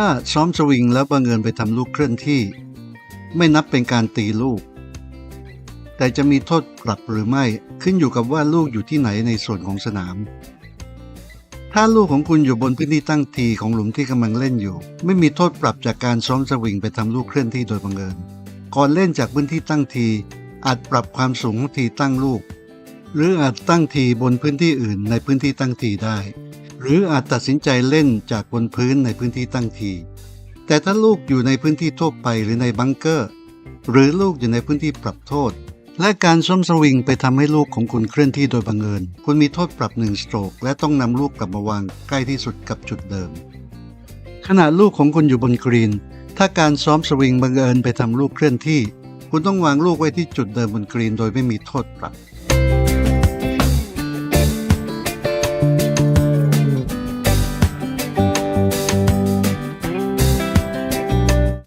้าซ้อมสวิงแล้วบังเอิญไปทำลูกเคลื่อนที่ ไม่นับเป็นการตีลูก แต่จะมีโทษปรับหรือไม่ขึ้นอยู่กับว่าลูกอยู่ที่ไหนในส่วนของสนาม ถ้าลูกของคุณอยู่บนพื้นที่ตั้งทีของหลุมที่กำลังเล่นอยู่ ไม่มีโทษปรับจากการซ้อมสวิงไปทำลูกเคลื่อนที่โดยบังเอิญก่อนเล่นจากพื้นที่ตั้งทีอาจปรับความสูงของทีตั้งลูก หรืออาจตั้งทีบนพื้นที่อื่นในพื้นที่ตั้งทีได้ หรืออาจตัดสินใจเล่นจากบนพื้นในพื้นที่ตั้งที แต่ถ้าลูกอยู่ในพื้นที่ทั่วไปหรือในบังเกอร์ หรือลูกอยู่ในพื้นที่ปรับโทษ และการซ้อมสวิงไปทำให้ลูกของคุณเคลื่อนที่โดยบังเอิญ คุณมีโทษปรับหนึ่งสโตรก และต้องนำลูกกลับมาวางใกล้ที่สุดกับจุดเดิม ขณะลูกของคุณอยู่บนกรีน ถ้าการซ้อมสวิงบังเอิญไปทำลูกเคลื่อนที่ คุณต้องวางลูกไว้ที่จุดเดิมบนกรีน โดยไม่มีโทษปรับ